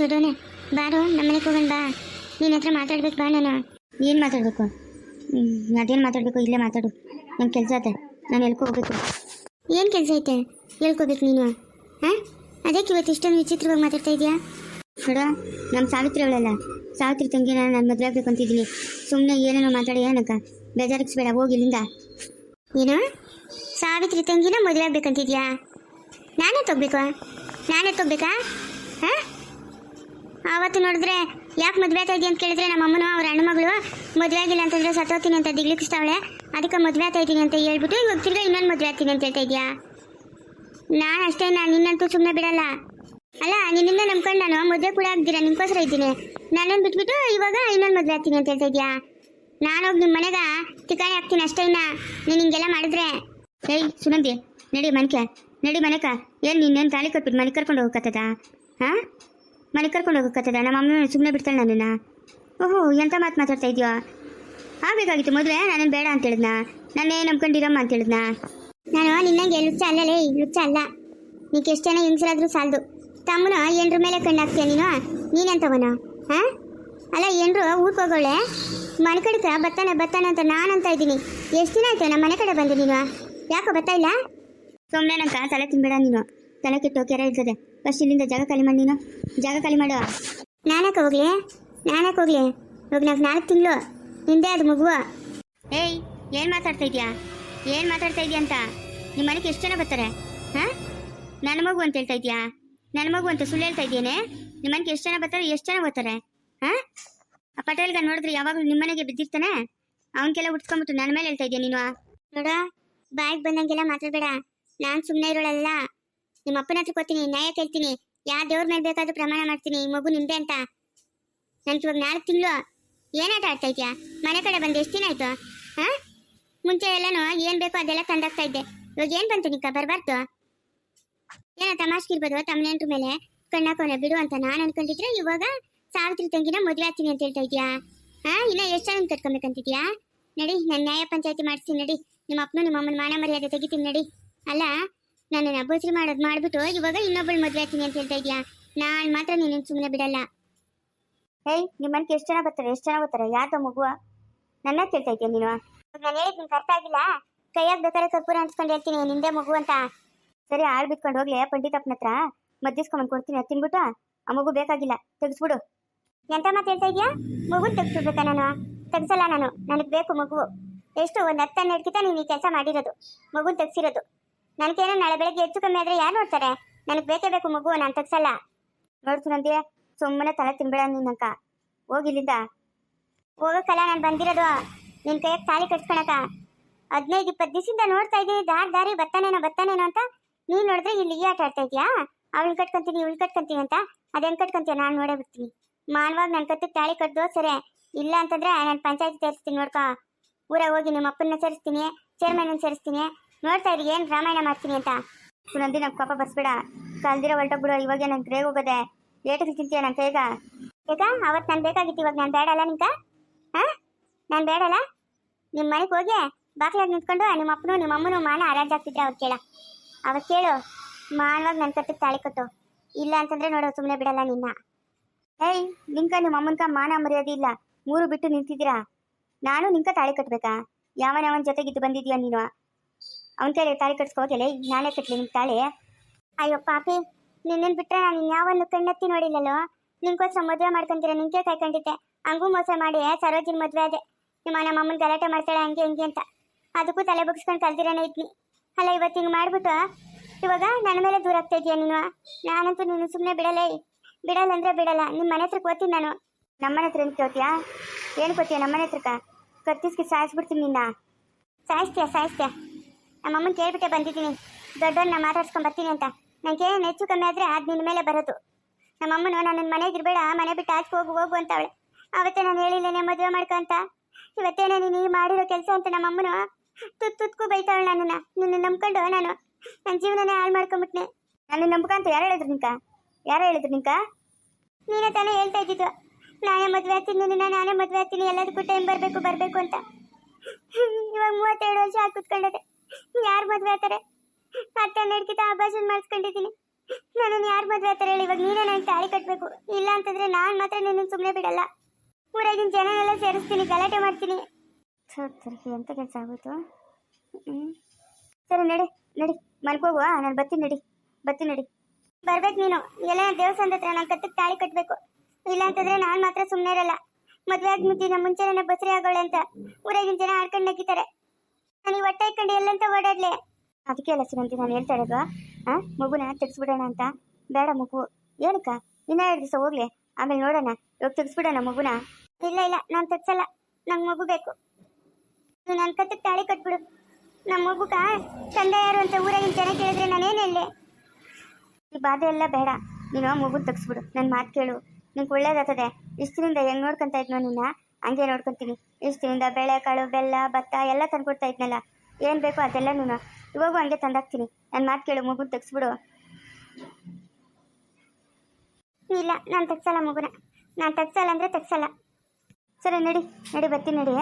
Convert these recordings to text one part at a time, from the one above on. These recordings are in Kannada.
ದೊಡ್ಡವನೇ ಬಾರು ನಮ್ಮನೆಗೆ ಹೋಗೋಣ ಬಾ. ನಿನ್ನ ಹತ್ರ ಮಾತಾಡ್ಬೇಕು, ಬಾ ನಾನು. ಏನು ಮಾತಾಡಬೇಕು? ಅದೇನು ಮಾತಾಡಬೇಕು? ಇಲ್ಲೇ ಮಾತಾಡು. ನಮ್ಮ ಕೆಲಸ ಐತೆ. ನಾನು ಹೋಗ್ಬೇಕು. ಏನು ಕೆಲಸ ಐತೆ? ಹೇಳ್ಕೋಬೇಕು ನೀನು? ಹಾಂ? ಅದಕ್ಕೆ ಇವತ್ತು ಇಷ್ಟೊಂದು ವಿಚಿತ್ರವಾಗಿ ಮಾತಾಡ್ತಾ ಇದೆಯಾ? ನೋಡ ನಮ್ಮ ಸಾವಿತ್ರಿ ಅವಳಲ್ಲ. ಸಾವಿತ್ರಿ ತಂಗಿ ನಾನು ಮದುವೆ ಆಗ್ಬೇಕು ಅಂತಿದ್ದೀನಿ. ಸುಮ್ಮನೆ ಏನೇನೋ ಮಾತಾಡಿ, ಏನಕ್ಕ? ಬೇಜಾರಿಸ್ಬೇಡ ಹೋಗಿಲ್ಲಿಂದ ಏನು? ಸಾವಿತ್ರಿ ತಂಗಿನ ಮದುವೆ ಆಗ್ಬೇಕಂತಿದ್ಯಾ? ನಾನೇ ತಗೋಬೇಕು? ನಾನೇ ತಗೋಬೇಕಾ? ಹಾಂ? ಆವತ್ತು ನೋಡಿದ್ರೆ ಯಾಕೆ ಮದುವೆ ಇದೆಯಾ ಅಂತ ಕೇಳಿದ್ರೆ ನಮ್ಮ ಅಮ್ಮನ, ಅವ್ರ ಅಣ್ಣ ಮಗಳು ಮದುವೆ ಆಗಿಲ್ಲ ಅಂತಂದ್ರೆ ಸತ್ತೋತೀನಿ ಅಂತ ದಿಗ್ಲಿಕ್ಕಿಸ್ತಾವಳೆ ಅದಕ್ಕೆ ಮದುವೆ ಆಗ್ತಾ ಇದ್ದೀನಿ ಅಂತ ಹೇಳ್ಬಿಟ್ಟು, ಇವಾಗ ತಿರ್ಗಾ ಇನ್ನೊಂದು ಮದುವೆ ಆಗ್ತೀನಿ ಅಂತ ಹೇಳ್ತಾ ಇದೆಯಾ? ನಾನು ಅಷ್ಟೇ, ನಾನು ನಿನ್ನಂತೂ ಸುಮ್ಮನೆ ಬಿಡಲ್ಲ. ಅಲ್ಲ, ನಿನ್ನಿಂದ ನಂಬ್ಕೊಂಡು ನಾನು ಮದುವೆ ಕೂಡ ಆಗ್ದಿರಾ, ನಿಮ್ಗೋಸ್ಕರ ಇದ್ದೀನಿ. ನಾನೇನು ಬಿಟ್ಬಿಟ್ಟು ಇವಾಗ ಇನ್ನೊಂದು ಮದುವೆ ಆಗ್ತೀನಿ ಅಂತ ಹೇಳ್ತಾ ಇದೆಯಾ? ಹೋಗಿ ನಿಮ್ಮ ಮನೆಗ ತಿಕಾಣಿ ಹಾಕ್ತೀನಿ ಅಷ್ಟೇ ಇನ್ನ. ನೀನು ಹಿಂಗೆಲ್ಲ ಮಾಡಿದ್ರೆ. ಏಯ್, ಸುನಂದಿ, ನಡಿ ಮನಕ್ಕೆ ನಡಿ ಮನೆಕ ಏನು ನೀನೇನು ತಾಳಿ ಕೊಟ್ಬಿಟ್ಟು ಮನೆ ಕರ್ಕೊಂಡು ಹೋಗಕತ್ತದ? ಹಾಂ? ಮನೆ ಕರ್ಕೊಂಡು ಹೋಗಕತ್ತದ ನಮ್ಮ ಅಮ್ಮ ಸುಮ್ಮನೆ ಬಿಡ್ತಾಳೆ ನನ್ನನ್ನು. ಓಹೋ ಎಂಥ ಮಾತು ಮಾತಾಡ್ತಾ ಇದೆಯೋ? ಆಗಬೇಕಾಗಿತ್ತು ಮದುವೆ ನಾನೇನು ಬೇಡ ಅಂತ ಹೇಳಿದ್ನಾ? ನಾನೇ ನಂಬ್ಕೊಂಡಿರಮ್ಮ ಅಂತ ಹೇಳಿದ್ನಾ? ನಾನು ನಿನ್ನಂಗೆ ಲುಚ್ಚ ಅಲ್ಲಲೇ ಲುಚ್ಚ ಅಲ್ಲ. ನೀಕೆ ಎಷ್ಟು ಜನ ಹೆಂಗಸರಾದ್ರೂ ಸಾಲದು. ತಮ್ಮನ ಎಂಡ್ರ ಮೇಲೆ ಕಣ್ಣು ಹಾಕ್ತೀಯ ನೀನು? ನೀನೆಂತವನು ಹಾಂ ಅಲ್ಲ ಎಂಡ್ರು ಊರ್ಕ ಹೋಗೋಳೆ? ಮನೆ ಕಡೆಕ ಬರ್ತಾನೆ ಬರ್ತಾನೆ ಅಂತ ನಾನು ಅಂತ ಇದ್ದೀನಿ. ಎಷ್ಟು ದಿನ ಆಯ್ತು ನಮ್ಮ ಮನೆ ಕಡೆ ಬಂದೆ ನೀನು? ಯಾಕೋ ಬರ್ತಾ ಇಲ್ಲ? ಸುಮ್ಮನೆ ನಂಗೆ ತಲೆ ತಿನ್ಬೇಡ ನೀನು. ತಲೆ ಕೆಟ್ಟು ಕೆರೆ ಇರ್ತದೆ. ಫಸ್ಟ್ ಇಲ್ಲಿಂದ ಜಾಗ ಖಾಲಿ ಮಾಡಿ ನೀನು. ಜಾಗ ಖಾಲಿ ಮಾಡು. ನಾನಕ್ಕೆ ಹೋಗ್ಲಿ? ನಾನಕ್ಕೆ ಹೋಗ್ಲಿ? ಇವಾಗ ನಾಲ್ಕು ನಾಲ್ಕು ತಿಂಗಳು. ನಿಂದೆ ಅದು ಮಗು ಏಯ್ ಏನು ಮಾತಾಡ್ತಾ ಇದೀಯಾ? ಏನು ಮಾತಾಡ್ತಾ ಇದೀಯ ಅಂತ? ನಿಮ್ಮ ಮನೆಗೆ ಎಷ್ಟು ಜನ ಬರ್ತಾರೆ? ಹಾಂ? ನನ್ನ ಮಗು ಅಂತ ಹೇಳ್ತಾ ಇದೀಯಾ? ನನ್ನ ಮಗು ಅಂತ ಸುಳ್ಳು ಹೇಳ್ತಾ ಇದ್ದೇನೆ ನಿಮ್ಮ ಮನೆಗೆ ಎಷ್ಟು ಜನ ಬರ್ತಾರೆ ಎಷ್ಟು ಜನ ಬರ್ತಾರೆ ಹಾಂ? ಆ ಪಟೇಲ್ಗ ನೋಡಿದ್ರೆ ಯಾವಾಗಲೂ ನಿಮ್ಮ ಮನೆಗೆ ಬಿದ್ದಿರ್ತಾನೆ? ಅವನಿಗೆಲ್ಲ ಉಟ್ಕೊಂಡ್ಬಿಟ್ಟು ನನ್ನ ಮೇಲೆ ಹೇಳ್ತಾ ಇದೀಯ ನೀನು? ನೋಡ ಬಾಯಿಗೆ ಬಂದಂಗೆಲ್ಲ ಮಾತಾಡಬೇಡ. ನಾನು ಸುಮ್ಮನೆ ಇರೋಳಲ್ಲ. ನಿಮ್ಮ ಅಪ್ಪನ ಹತ್ರ ಕೊಡ್ತೀನಿ, ನ್ಯಾಯ ಕೇಳ್ತೀನಿ ಯಾವ ದೇವ್ರ ಮೇಲೆ ಬೇಕಾದ್ರೂ ಪ್ರಮಾಣ ಮಾಡ್ತೀನಿ, ಈ ಮಗು ನಿಂದೆ ಅಂತ. ನನ್ಗೆ ಇವಾಗ ನಾಲ್ಕು ತಿಂಗಳು ಏನಾಟ ಆಡ್ತಾ ಇದೆಯಾ? ಮನೆ ಕಡೆ ಬಂದು ಎಷ್ಟು ದಿನ ಆಯ್ತು? ಹಾ? ಮುಂಚೆ ಎಲ್ಲನೂ ಏನ್ ಬೇಕೋ ಅದೆಲ್ಲ ತಂದಾಗ್ತಾ ಇದ್ದೆ. ಇವಾಗ ಏನ್ ಬಂತು ನಿಕ್ಕ, ಬರಬಾರ್ದು? ಏನ ತಮಾಷ್ಗಿರ್ಬೋದು ತಮ್ಮನೆಂಟ್ರ ಮೇಲೆ ಕಣ್ಣಾಕೋಣ ಬಿಡು ಅಂತ ನಾನು ಅನ್ಕೊಂಡಿದ್ರೆ ಇವಾಗ ಸಾವಿತ್ರಿ ತಂಗಿನ ಮದುವೆ ಆಗ್ತೀನಿ ಅಂತ ಹೇಳ್ತಾ ಇದ್ಯಾ? ಹಾ? ಇನ್ನ ಎಷ್ಟು ಜನ ಕಟ್ಕೊಬೇಕಂತಿದ್ಯಾ ನಡಿ, ನಾನು ನ್ಯಾಯ ಪಂಚಾಯತಿ ಮಾಡಿಸ್ತೀನಿ, ನಡಿ. ನಿಮ್ಮ ಅಪ್ಪನ ನಿಮ್ಮ ಅಮ್ಮನ ಮಾನ ಮರ್ಯಾದೆ ತೆಗಿತೀನಿ, ನಡಿ. ಅಲ್ಲ ನನ್ನನ್ನು ಅಬೋಸ್ರಿ ಮಾಡೋದು ಮಾಡ್ಬಿಟ್ಟು ಇವಾಗ ಇನ್ನೊಬ್ಬಳು ಮದುವೆ ಆಗ್ತೀನಿ ಅಂತ ಹೇಳ್ತಾ ಇದೀಯಾ? ನಾನು ಮಾತ್ರ ನೀನು ಸುಮ್ಮನೆ ಬಿಡಲ್ಲ. ಹೇ ನಿಮ್ಮ ಮನೆಗೆ ಎಷ್ಟು ಜನ ಬರ್ತಾರೆ? ಎಷ್ಟು ಜನ ಬರ್ತಾರೆ ಯಾತ ಮಗುವ? ನನ್ನ ಕೇಳ್ತಾ ಇದ್ಯಾ ನೀನು? ನಾನು ಹೇಳಿದ್ ಅರ್ಥ ಆಗಿಲ್ಲ. ಕೈಯಾಗ ಬೇಕಾದ್ರೆ ಕರ್ಪೂರ ಅನ್ಸ್ಕೊಂಡು ಹೇಳ್ತೀನಿ ನಿಂದೆ ಮಗು ಅಂತ. ಸರಿ ಆಳ್ ಬಿಟ್ಕೊಂಡು ಹೋಗ್ಲಿ ಪಂಡಿತಪ್ಪನ ಹತ್ರ. ಮದ್ದಿಸ್ಕೊಂಡ್ ಕೊಡ್ತೀನಿ ತಿನ್ಬಿಟ್ಟು ಆ ಮಗು ಬೇಕಾಗಿಲ್ಲ. ತೆಗಿಸ್ಬಿಡು. ಎಂತ ಮಾತು ಹೇಳ್ತಾ ಇದೀಯಾ? ಮಗುನ್ ತೆಗಿಸ್ಬಿಡ್ಬೇಕಾ ನಾನು? ತೆಗ್ಸಲ್ಲ ನಾನು. ನನಗೆ ಬೇಕು ಮಗು. ಎಷ್ಟು ಒಂದು ಹತ್ತು ಹನ್ನೆರಡು ನೀನು ಈ ಕೆಲಸ ಮಾಡಿರೋದು. ಮಗುನ್ ತೆಗ್ಸಿರೋದು. ನನಗೇನೋ ನಾಳೆ ಬೆಳಗ್ಗೆ ಹೆಚ್ಚು ಕಮ್ಮಿ ಆದ್ರೆ ಯಾರು ನೋಡ್ತಾರೆ? ನನಗೆ ಬೇಕೇ ಬೇಕು ಮಗು, ನಾನು ತಗ್ಸಲ್ಲ. ನೋಡ್ತೀನಂತೆ ಸುಮ್ಮನೆ ತಲೆ ತಿನ್ಬೇಡ ನಿನ್ನಕ್ಕ ಹೋಗಿಲ್ಲಿಂದ ಹೋಗಕ್ಕಲ್ಲ, ನಾನು ಬಂದಿರೋದು. ನಿನ್ ಕೈಯಾಗ ತಾಳಿ ಕಟ್ಸ್ಕೊಳಕ. ಹದಿನೈದು, ಇಪ್ಪತ್ತು ದಿವಸದಿಂದ ನೋಡ್ತಾ ಇದ್ದೀನಿ ದಾರಿ ದಾರಿ, ಬರ್ತಾನೇನೋ ಬರ್ತಾನೇನೋ ಅಂತ. ನೀನು ನೋಡಿದ್ರೆ ಇಲ್ಲಿ ಈ ಆಟ ಆಡ್ತಾ ಇದೀಯಾ? ಅವಳು ಕಟ್ಕೊಂತೀನಿ, ಇವಳು ಕಟ್ಕೊಂತೀನಿ ಅಂತ. ಅದೇನ್ ಕಟ್ಕೊಂತೀಯ ನಾನು ನೋಡೇ ಬಿಡ್ತೀನಿ. ಮಾನವಾಗ ನನ್ನ ಕತ್ತಿಗೆ ತಾಳಿ ಕಟ್ದು ಸರಿ. ಇಲ್ಲ ಅಂತಂದ್ರೆ ನಾನು ಪಂಚಾಯತ್ ಸೇರಿಸ್ತೀನಿ ನೋಡ್ಕೊ. ಊರಾಗ ಹೋಗಿ ನಿಮ್ಮ ಅಪ್ಪನ್ನ ಸೇರಿಸ್ತೀನಿ ಚೇರ್ಮನ್ ಸೇರಿಸ್ತೀನಿ. ನೋಡ್ತಾ ಇದ್ರಿ ಏನ್ ರಾಮಾಯಣ ಮಾಡ್ತೀನಿ ಅಂತ. ಸುನಂದಿ ನಂಗೆ ಪಾಪ ಬಸ್ಬೇಡ ಕಲ್ದಿರೋ ಹೊರಟೋಗ್ಬಿಡು, ಇವಾಗ ನಂಗೆ ರೇಗ್ ಹೋಗೋದೆ. ಏಟಕ್ಕೆ ತಿಂತೀಯ ನನ್ ಕೈಗ? ಈಗ ಅವತ್ ನಾನು ಬೇಕಾಗಿತ್ತು, ಇವಾಗ ನಾನು ಬೇಡಲ್ಲ ನಿಂಕ? ಹಾ? ನಾನು ಬೇಡಲ್ಲ? ನಿಮ್ಮ ಮನೆಗೆ ಹೋಗಿ ಬಾಕ್ಲಾಗಿ ನಿಂತ್ಕೊಂಡು ನಿಮ್ಮ ಅಪ್ಪನು, ನಿಮ್ಮ ಅಮ್ಮನು ಮಾನ ಹರಾಜಾಗ್ತಿದ್ರೆ ಅವ್ರು ಕೇಳ. ಅವಾಗ ಕೇಳು ಮಾನವಾಗ ನನ್ನ ಕಟ್ಟಿಗೆ ತಾಳಿ ಕಟ್ಟು. ಇಲ್ಲ ಅಂತಂದ್ರೆ ನೋಡು ಸುಮ್ಮನೆ ಬಿಡಲ್ಲ ನಿನ್ನ. ಏಯ್, ನಿಂಕ, ನಿಮ್ಮ ಅಮ್ಮನ್ಕ ಮಾನ ಮರ್ಯಾದೆ ಇಲ್ಲ. ಮೂರು ಬಿಟ್ಟು ನಿಂತಿದ್ದೀರಾ? ನಾನು ನಿಂಕ ತಾಳಿ ಕಟ್ಬೇಕಾ? ಯಾವನ ಅವನ ಜೊತೆಗಿದ್ದು ಬಂದಿದ್ಯಾ ನೀನು? ಅವನ ಕೈಲಿ ತಾಳಿ ಕಟ್ಸ್ಕೋತಿಲ್ಲ ನಾನೇ ಕಟ್ಲಿ ನಿಮ್ ತಾಳಿ. ಅಯ್ಯೋ ಪಾಪಿ, ನಿನ್ನನ್ ಬಿಟ್ರೆ ನಾನು ಯಾವನ್ನು ಕಣ್ಣತ್ತಿ ನೋಡಿಲ್ಲಲ್ಲೋ? ನಿನ್ಗೋಸ್ಕರ ಮದುವೆ ಮಾಡ್ಕೊಂತೀರ ನಿಂಗೆ ಕಾಯ್ಕೊಂಡಿದ್ದೆ ಹಂಗೂ ಮೋಸ ಮಾಡಿ ಸರೋಜಿನ ಮದುವೆ ಅದೇ ನಿಮ್ಮ ನಮ್ಮ ಅಮ್ಮನ ಗಲಾಟೆ ಮಾಡ್ತಾಳೆ ಹಂಗೆ ಹಿಂಗೆ ಅಂತ. ಅದಕ್ಕೂ ತಲೆ ಬಗ್ಸ್ಕೊಂಡು ಕಲ್ತಿರೇನೆ ಇದ್ನಿ. ಅಲ್ಲ ಇವತ್ತು ಹಿಂಗೆ ಮಾಡ್ಬಿಟ್ಟು, ಇವಾಗ ನನ್ನ ಮೇಲೆ ದೂರ ಆಗ್ತಾ ಇದೀಯ ನೀನು? ನಾನಂತೂ ನೀನು ಸುಮ್ಮನೆ ಬಿಡಲೇ ಬಿಡಲ್ಲ ಅಂದರೆ ಬಿಡಲ್ಲ ನಿಮ್ಮ ಮನೆ ಹತ್ರಕ್ಕೆ ಓದ್ತೀನಿ ನಾನು. ನಮ್ಮನೆ ಹತ್ರ ಏನು ಕೇಳ್ತೀಯಾ ಏನು ನಮ್ಮ ನಮ್ಮನೆ ಹತ್ರಕ್ಕ? ಕತ್ತಿಸ್ಕಿ ಸಾಯಿಸ್ಬಿಡ್ತೀನಿ ನಿನ್ನ. ಸಾಯಿಸ್ತೀಯ ಸಾಯಿಸ್ತೀಯ? ನಮ್ಮಮ್ಮನ ಕೇಳ್ಬಿಟ್ಟೆ ಬಂದಿದ್ದೀನಿ. ದೊಡ್ಡವನ್ನ ಮಾತಾಡ್ಸ್ಕೊಂಡ್ ಬರ್ತೀನಿ ಅಂತ. ನನಗೆ ಹೆಚ್ಚು ಕಮ್ಮಿ ಆದ್ರೆ ಅದು ನಿನ್ನ ಮೇಲೆ ಬರೋದು. ನಮ್ಮಮ್ಮನು ನನ್ನ ಮನೆಗೆ ಇರಬೇಡ ಮನೆ ಬಿಟ್ಟು ಆಚೆ ಹೋಗು ಹೋಗು ಅಂತವಳೆ. ಅವತ್ತೇ ನಾನು ಹೇಳಿಲ್ಲೇನೆ ಮದುವೆ ಮಾಡ್ಕೊಂತ ಇವತ್ತೇನೆ ನೀನು ಈ ಮಾಡಿರೋ ಕೆಲಸ ಅಂತ ನಮ್ಮಮ್ಮನು ತುತ್ ತುತ್ಕು ಬೈತಾಳ ನನ್ನನ್ನ. ನಿನ್ನ ನಂಬ್ಕೊಂಡು ನಾನು ನನ್ನ ಜೀವನನೇ ಹಾಳು ಮಾಡ್ಕೊಂಬಿಟ್ನೆ. ನನ್ನ ನಂಬ್ಕೊಂತ ಯಾರು ಹೇಳಿದ್ರು ನಿಂಕ ಯಾರು ಹೇಳಿದ್ರು ನಿಂಕ ನೀನೇ ತಾನೇ ಹೇಳ್ತಾ ಇದ್ದಿದ್ದು. ನಾನೇ ಮದುವೆ ಆಗ್ತೀನಿ, ನಿನ್ನ ನಾನೇ ಮದುವೆ ಆಗ್ತೀನಿ, ಎಲ್ಲದಕ್ಕೂ ಟೈಮ್ ಬರಬೇಕು ಬರಬೇಕು ಅಂತ. ಇವಾಗ ಮೂವತ್ತೆರಡು ವರ್ಷ ಆಗಿ ಕುತ್ಕೊಂಡದೆ. ಯಾರು ಮದುವೆ ಆಗ್ತಾರೆ ಅತ್ತೆ ನಡ್ಕಿತ ಅಭಾಷಣ ಮಾಡಿಸ್ಕೊಂಡಿದ್ದೀನಿ. ನನ್ನನ್ನು ಯಾರು ಮದುವೆ ಆಗ್ತಾರೆ ಹೇಳಿ? ಇವಾಗ ನೀನೇ ನನಗೆ ತಾಳಿ ಕಟ್ಟಬೇಕು ಇಲ್ಲ ಅಂತಂದ್ರೆ ನಾನು ಮಾತ್ರ ನಿನ್ನ ಸುಮ್ಮನೆ ಬಿಡಲ್ಲ. ಊರಾಗಿನ ಜನನೆಲ್ಲ ಸೇರಿಸ್ತೀನಿ, ಗಲಾಟೆ ಮಾಡ್ತೀನಿ. ಸರಿ, ಎಂತ ಕೆಲಸ ಆಗೋಯ್ತು? ಸರಿ, ನಡಿ ನಡಿ. ಮಲ್ಕೋಗುವ ನಾನು ಬರ್ತೀನಿ, ನಡಿ. ಬರ್ತೀನಿ, ನಡಿ. ಬರ್ಬೇಕು ನೀನು. ಎಲ್ಲ ದೇವಸ್ಥಾನದ ಹತ್ರ ನಾನು ಕತ್ತಕ್ಕೆ ತಾಳಿ ಕಟ್ಟಬೇಕು ಇಲ್ಲ ಅಂತಂದ್ರೆ ನಾನು ಮಾತ್ರ ಸುಮ್ಮನೆ ಇರಲ್ಲ. ಮದುವೆ ಆಗ್ಬಿಟ್ಟಿನ ಮುಂಚೆ ನನ್ನ ಬಸರಿ ಆಗೋಳೆ ಅಂತ. ಊರಾಗಿನ ಜನ ಆಡ್ಕೊಂಡು ನಗಿತಾರೆ. ಈ ಹೊಟ್ಟೆ ಇಟ್ಕೊಂಡು ಎಲ್ಲಂತ ಓಡಾಡ್ಲೆ. ಅದಕ್ಕೆ ಅಲ್ಲ ಸುಮಂತಿ ನಾನು ಹೇಳ್ತಾ ಇರೋದು, ಆ, ಮಗುನ ತೆಗ್ಸ್ಬಿಡೋಣ ಅಂತ. ಬೇಡ ಮಗು. ಏನಕ್ಕ? ಇನ್ನ ಎರಡು ದಿವಸ ಹೋಗ್ಲಿ. ಆಮೇಲೆ ನೋಡೋಣ. ಇವಾಗ ತೆಗ್ಸ್ಬಿಡೋಣ ಮಗುನ? ಇಲ್ಲ ಇಲ್ಲ. ನಾನು ತೆಗ್ಸಲ್ಲ. ನಂಗೆ ಮಗು ಬೇಕು. ನೀನು ನನ್ನ ಕತ್ತಕ್ಕೆ ತಾಳಿ ಕಟ್ಬಿಡು. ನಮ್ಮ ಮಗುಗ ತಂದೆ ಯಾರು ಅಂತ ಊರಾಗಿನ ಜನ ಕೇಳಿದ್ರೆ ನಾನೇನು ಹೇಳಿ ಈ ಬಾಧೆ ಎಲ್ಲ ಬೇಡ. ನೀನು ಮಗು ತೆಗ್ಸ್ಬಿಡು. ನನ್ನ ಮಾತು ಕೇಳು. ನಿಂಗೆ ಒಳ್ಳೇದಾಗ್ತದೆ. ಇಷ್ಟಿನಿಂದ ಹೆಂಗೆ ನೋಡ್ಕೊತಾ ಇದ್ನೋ ನಿನ್ನ ಹಂಗೆ ನೋಡ್ಕೊಂತೀನಿ. ಇಷ್ಟಿಂದ ಬೇಳೆ ಕಾಳು ಬೆಲ್ಲ, ಭತ್ತ ಎಲ್ಲ ತಂದ್ಕೊಡ್ತಾ ಇದ್ನಲ್ಲ. ಏನು ಬೇಕೋ ಅದೆಲ್ಲ ನೀನು ಇವಾಗೂ ಹಂಗೆ ತಂದಾಕ್ತೀನಿ. ನನ್ನ ಮಾತು ಕೇಳು ಮಗು ತೆಗ್ಸ್ಬಿಡು. ಇಲ್ಲ, ನಾನು ತೆಗ್ಸಲ್ಲ ಮಗುನ. ನಾನು ತೆಗ್ಸಲ್ಲ ಅಂದರೆ ತೆಗ್ಸಲ್ಲ. ಸರಿ, ನಡಿ. ನಡಿ, ಬತ್ತಿ ನಡಿ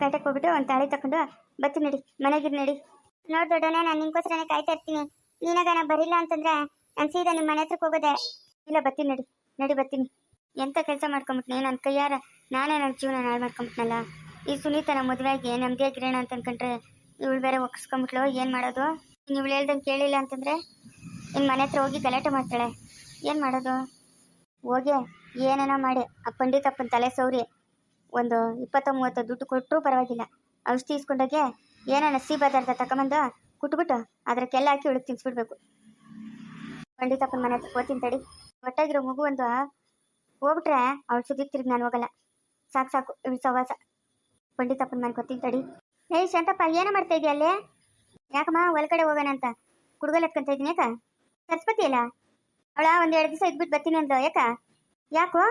ಪೇಟೆಗೆ ಹೋಗ್ಬಿಟ್ಟು ಒಂದು ತಾಳಿ ತಗೊಂಡು ಬತ್ತಿ ನಡಿ ಮನೆಗೆ ನಡಿ. ನೋಡಿ ದೊಡ್ಡನೆ ನಾನು ನಿನ್ಗೋಸ್ಕರನೇ ಕಾಯ್ತಾ ಇರ್ತೀನಿ. ನೀನಾಗ ನಾನು ಬರಿಲ್ಲ ಅಂತಂದ್ರೆ ನಾನು ಸೀದಾ ನಿಮ್ಮ ಮನೆ ಹತ್ರಕ್ಕೆ ಹೋಗೋದೆ. ಇಲ್ಲ ಬರ್ತೀನಿ ನಡಿ. ನಡಿ ಬರ್ತೀನಿ ಎಂತ ಕೆಲಸ ಮಾಡ್ಕೊಂಬಿಟ್ನೆ? ನನ್ನ ಕೈಯಾರ ನಾನೇ ನನ್ನ ಜೀವನ ಹಾಳು ಮಾಡ್ಕೊಂಬಿಟ್ನಲ್ಲ? ಈ ಸುನೀತನ ಮದುವೆಗೆ ನಮ್ದೇ ಗಿರಣ ಅಂತ ಅನ್ಕೊಂಡ್ರೆ ಇವಳು ಬೇರೆ ಒಕ್ಸ್ಕೊಂಬಿಟ್ಲು. ಏನು ಮಾಡೋದು? ಇವಳು ಹೇಳ್ದಂಗೆ ಕೇಳಿಲ್ಲ ಅಂತಂದ್ರೆ ಇನ್ನು ಮನೆ ಹತ್ರ ಹೋಗಿ ಗಲಾಟೆ ಮಾಡ್ತಾಳೆ. ಏನು ಮಾಡೋದು? ಹೋಗಿ, ಏನೇನೋ ಮಾಡಿ. ಆ ಪಂಡಿತಪ್ಪನ ತಲೆ ಸೌರಿ. ಒಂದು ಇಪ್ಪತ್ತ ಮೂವತ್ತು ದುಡ್ಡು ಕೊಟ್ಟರೂ ಪರವಾಗಿಲ್ಲ. ಔಷಧಿ ಇಸ್ಕೊಂಡೋಗೆ ಏನೇನ ಸಿಹಿ ಪದಾರ್ಥ ತಗೊಂಬಂದು ಕುಟ್ಬಿಟ್ಟು ಅದ್ರ ಕೆಲ್ಲ ಹಾಕಿ ಉಳಿದು ತಿನ್ಸ್ಬಿಡ್ಬೇಕು. ಪಂಡಿತಪ್ಪನ ಮನೆ ಹತ್ರ ಹೋಗ್ತೀನಿ ತಡಿ ಒಟ್ಟಾಗಿರೋ ಮಗು ಒಂದು ಹೋಗ್ಬಿಟ್ರೆ ಅವಳು ಸುದ್ದಿ ತಿರುಗಿ ನಾನು ಹೋಗಲ್ಲ. ಸಾಕು ಸಾಕು, ಇವಳು ಸವಾಸ ಪಂಡಿತಪ್ಪನ ಮನೆ ಗೊತ್ತೀನಿ ತಡಿ. ಏಯ್ ಶಾಂತಪ್ಪ, ಏನ ಮಾಡ್ತಾ ಇದೀಯ ಅಲ್ಲೇ? ಯಾಕಮ್ಮ, ಒಳಗಡೆ ಹೋಗೋಣ ಅಂತ. ಕುಡುಗಲ್ ಎತ್ಕೊಂತ ಇದೀನಿ ಯಾಕ? ಸರಸ್ವತಿ ಅಲ್ಲ? ಅವಳ ಒಂದ್ ಎರಡು ದಿವಸ ಇದ್ಬಿಟ್ಟು ಬರ್ತೀನಿ ಅಂತ ಯಾಕ? ಯಾಕೋ?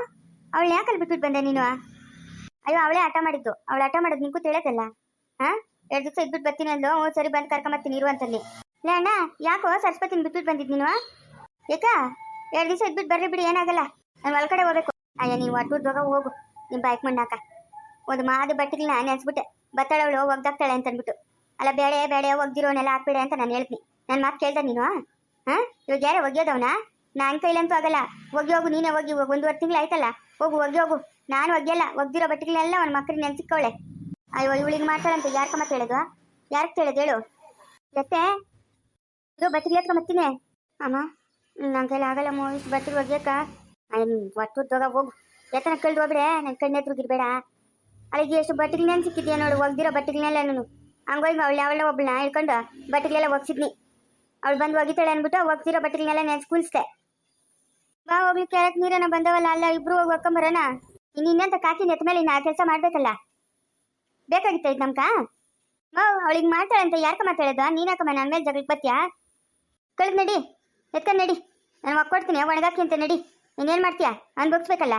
ಅವಳು ಯಾಕಲ್ಲಿ ಬಿಟ್ಬಿಟ್ಟು ಬಂದೆ ನೀನು? ಅಯ್ಯೋ, ಅವಳೇ ಆಟ ಮಾಡಿದ್ದು. ಅವಳ ಆಟ ಮಾಡೋದು ನಿಂಗೂ ತಿಳಿಯೋದಲ್ಲ. ಹಾ? ಎರಡು ದಿವಸ ಇದ್ಬಿಟ್ಟು ಬರ್ತೀನಿ ಅಂದ್ಲು. ಹ್ಞೂ, ಸರಿ, ಬಂದು ಕರ್ಕೊಂಬರ್ತೀನಿ ಇರುವಂತಲ್ಲಿ ಇಲ್ಲ ಅಣ್ಣ, ಯಾಕೋ ಸರಸ್ವತಿನ ಬಿಟ್ಬಿಟ್ಟು ಬಂದಿದ್ದು ನೀನು? ಯಾಕ? ಎರಡು ದಿವಸ ಇದ್ಬಿಟ್ಟು ಬರ್ರಿ ಬಿಡಿ, ಏನಾಗಲ್ಲ. ನಾನು ಒಳಗಡೆ ಹೋಗ್ಬೇಕು ಅಯ್ಯ, ನೀವು ಅಡ್ಬಿಟ್ಟು ಹೋಗು. ನಿಮ್ಮ ಬೈಕ್ ಮಣ್ಣಾಕ ಒಂದು ಮಾದು ಬಟ್ಟೆಗಳನ್ನ ನೆನ್ಸ್ಬಿಟ್ಟೆ ಬತ್ತಾಳವಳು ಒಗ್ದಾಕ್ತಾಳೆ ಅಂತ ಅಂದ್ಬಿಟ್ಟು ಅಲ್ಲ ಬೇಳೆ ಬೇಳೆ ಒಗ್ದಿರೋನೆಲ್ಲ ಹಾಕ್ಬೇಡ ಅಂತ ನಾನು ಹೇಳ್ತೀನಿ. ನನ್ನ ಮಾತು ಕೇಳ್ದೆ ನೀನು ಹಾ? ಇವಾಗ ಯಾರೇ ಒಗ್ಯೋದವನ? ನಾನು ಕೈಲಂತೂ ಆಗಲ್ಲ. ಒಗಿ ಹೋಗು, ನೀನೇ ಹೋಗಿ ಒಂದೂವರೆ ತಿಂಗಳು ಆಯ್ತಲ್ಲ. ಹೋಗು ಒಗಿ ಹೋಗು. ನಾನು ಒಗ್ಯಲ್ಲ. ಒಗ್ದಿರೋ ಬಟ್ಟೆಗಳನ್ನೆಲ್ಲ ಅವ್ನ ಮಕ್ಕಳಿಗೆ ನೆನ್ಸಿಕ್ಕವಳೆ ಅಯ್ಯೋ, ಇವಳಿಗೆ ಮಾಡ್ತಾಳಂತ ಯಾರಕ್ಕ ಮತ್ತೆ ಹೇಳೋದು ಯಾರಕ್ಕೆ ಕೇಳೋದು ಹೇಳು? ಜೊತೆ ಇದು ಬಟ್ಟೆಗೆ ಎತ್ಕೊಂಬತ್ತೀನಿ ಅಮ್ಮ ನನ್ನ ಕೈಲಿ ಆಗಲ್ಲ ಇಷ್ಟು ಬಟ್ಟೆಗೆ ಒಗ್ಯಕ್ಕ. ಒಟ್ಟು ಹೋಗ, ಹೋಗು. ಎತ್ತನ ಕಳ್ದು ಹೋಗ್ಬಿಡೆ ನನ್ನ ಕಣ್ಣೆ ಎದುರುಗಿರ್ಬೇಡ ಅಲ್ಲಿಗೆ ಎಷ್ಟು ಬಟ್ಟೆಗಳನ್ನೇನು ಸಿಕ್ಕಿದ್ಯಾ ನೋಡು, ಒಗ್ದಿರೋ ಬಟ್ಟೆಗಳನ್ನೆಲ್ಲ ನಾನು. ಹಂಗೋಗಿ ಅವಳು ಯಾವಳ ಒಬ್ಬಳನ್ನ ಹಿಡ್ಕೊಂಡು ಬಟ್ಟಿಗೆಲ್ಲ ಒಗ್ಸಿದ್ನಿ. ಅವಳು ಬಂದು ಒಗಿತಾಳೆ ಅಂದ್ಬಿಟ್ಟು ಒಗ್ದಿರೋ ಬಟ್ಟೆಗಳನ್ನೆಲ್ಲ ನೆನ್ಸ್ ಕುಲ್ಸ್ದೆ ಬಾ ಹೋಗ್ಲಿ ಕೆಳಕ್ ನೀರನ್ನ ಬಂದವಲ್ಲ, ಅಲ್ಲ ಇಬ್ರು ಹೋಗಿ ಒಕ್ಕಂಬರೋಣ ಇನ್ನು ಇನ್ನಂತ ಕಾಕಿ ನೆತ್ತ ಮೇಲೆ ಇನ್ನು ಆ ಕೆಲಸ ಮಾಡ್ಬೇಕಲ್ಲ. ಬೇಕಾಗಿತ್ತ ಇದು ನಮ್ಕ? ಮಾ ಅವಳಿಗೆ ಮಾಡ್ತಾಳೆ ಅಂತ ಯಾರ್ಕ ಮಾತಾಡೋದು? ನೀನಕ್ಕಮ್ಮ ನನ್ನ ಮೇಲೆ ಜಗಳಕ್ಕೆ ಬತ್ತೀಯಾ ಕಳ್ದು ನಡಿ, ಎತ್ಕೊಂಡು ನಡಿ. ನಾನು ಒಕ್ಕೊಡ್ತೀನಿ, ಒಣಗಾಕಿ ಅಂತ ನಡಿ. ಇನ್ನೇನು ಮಾಡ್ತೀಯಾ? ಅನ್ಭವಿಸ್ಬೇಕಲ್ಲ